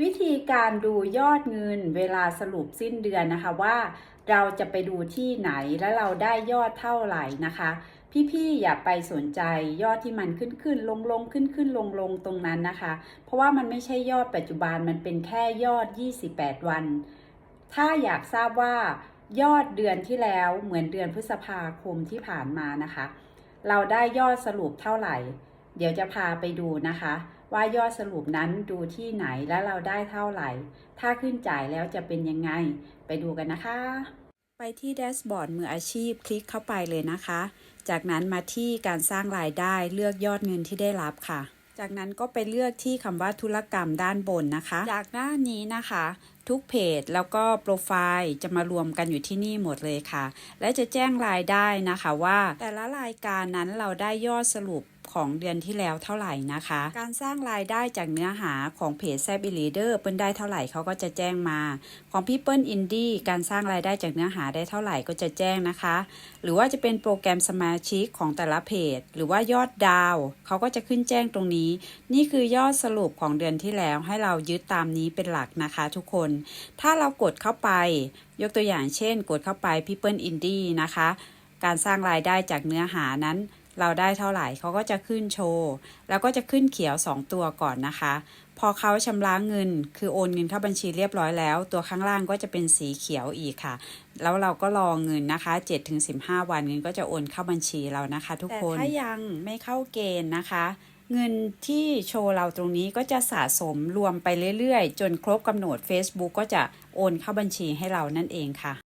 วิธีการดูยอดเงินเวลาสรุปสิ้นเดือนนะคะว่า เราจะไปดูที่ไหนและเราได้ยอดเท่าไหร่นะคะ พี่ๆอย่าไปสนใจยอดที่มันขึ้นขึ้นลงลงขึ้นขึ้นลงลงตรงนั้นนะคะ เพราะว่ามันไม่ใช่ยอดปัจจุบันมันเป็นแค่ยอด 28 วัน ถ้าอยากทราบว่ายอดเดือนที่แล้วเหมือนเดือนพฤษภาคมที่ผ่านมานะคะ เราได้ยอดสรุปเท่าไหร่ เดี๋ยวจะพาไปดูนะคะ ว่ายอดสรุปนั้นดูที่ไหนและเราได้เท่าไหร่ ถ้าขึ้นจ่ายแล้วจะเป็นยังไง ไปดูกันนะคะ ไปที่แดชบอร์ดมืออาชีพคลิกเข้าไปเลยนะคะ จากนั้นมาที่การสร้างรายได้เลือกยอดเงินที่ได้รับค่ะ จากนั้นก็ไปเลือกที่คำว่าธุรกรรมด้านบนนะคะ จากหน้านี้นะคะทุกเพจแล้วก็โปรไฟล์จะมารวมกันอยู่ที่นี่หมดเลยค่ะ และจะแจ้งรายได้นะคะว่า แต่ละรายการนั้นเราได้ยอดสรุป ของเดือนที่แล้วเท่าไหร่นะคะ การสร้างรายได้จากเนื้อหาของเพจแซบ e ลีเดอร์เปิ้ลได้เท่าไหร่เขาก็จะแจ้งมา ของพี่เปิ้ลอินดี้การสร้างรายได้จากเนื้อหาได้เท่าไหร่ก็จะแจ้งนะคะ หรือว่าจะเป็นโปรแกรมสมาชิกของแต่ละเพจ หรือว่ายอดดาวเขาก็จะขึ้นแจ้งตรงนี้ นี่คือยอดสรุปของเดือนที่แล้วให้เรายึดตามนี้เป็นหลักนะคะทุกคน ถ้าเรากดเข้าไป ยกตัวอย่างเช่น กดเข้าไป People Indie นะคะ การสร้างรายได้จากเนื้อหานั้น เราได้เท่าไหร่เขาก็จะขึ้นโชว์ แล้วก็จะขึ้นเขียว 2 ตัวก่อนนะคะ พอเขาชำระเงิน คือโอนเงินเข้าบัญชีเรียบร้อยแล้ว ตัวข้างล่างก็จะเป็นสีเขียวอีกค่ะ แล้วเราก็รอเงินนะคะ 7-15 วันเงินก็จะโอนเข้าบัญชีเรานะคะ ทุกคนแต่ถ้ายังไม่เข้าเกณฑ์นะคะเงินที่โชว์เราตรงนี้ก็จะสะสมรวมไปเรื่อยๆ จนครบกำหนด Facebook ก็จะโอนเข้าบัญชีให้เรานั่นเองค่ะ